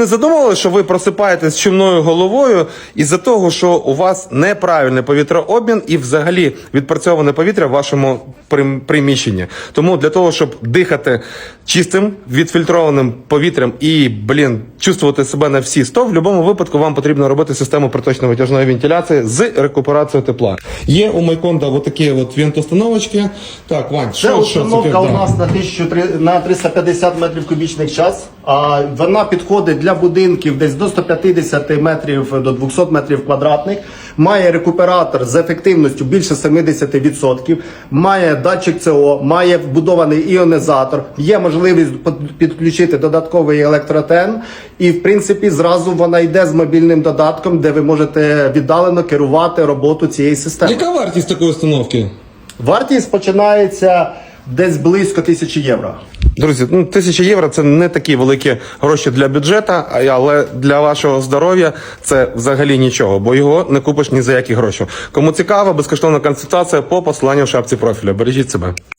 Не задумували, що ви просипаєтесь з чумною головою із-за того, що у вас неправильний повітрообмін і взагалі відпрацьоване повітря в вашому приміщенні. Тому для того, щоб дихати чистим, відфільтрованим повітрям і, блін, чувствувати себе на всі 100, в будь-якому випадку вам потрібно робити систему проточно-витяжної вентиляції з рекуперацією тепла. Є у Майконда отакі от вентустановочки. Так, Вань, Це що, що установка таке? у нас на 1300, на 350 метрів кубічних час. А вона підходить для будинків десь до 150 метрів до 200 метрів квадратних. Має рекуператор з ефективністю більше 70%, має датчик ЦО, має вбудований іонізатор, є можливість підключити додатковий електротен. І в принципі зразу вона йде з мобільним додатком, де ви можете віддалено керувати роботу цієї системи. Яка вартість такої установки? Вартість починається десь близько тисячі євро. Друзі, ну тисяча євро це не такі великі гроші для бюджету, а- але для вашого здоров'я це взагалі нічого, бо його не купиш ні за які гроші. Кому цікаво, безкоштовна консультація по посиланню в шапці профіля. Бережіть себе.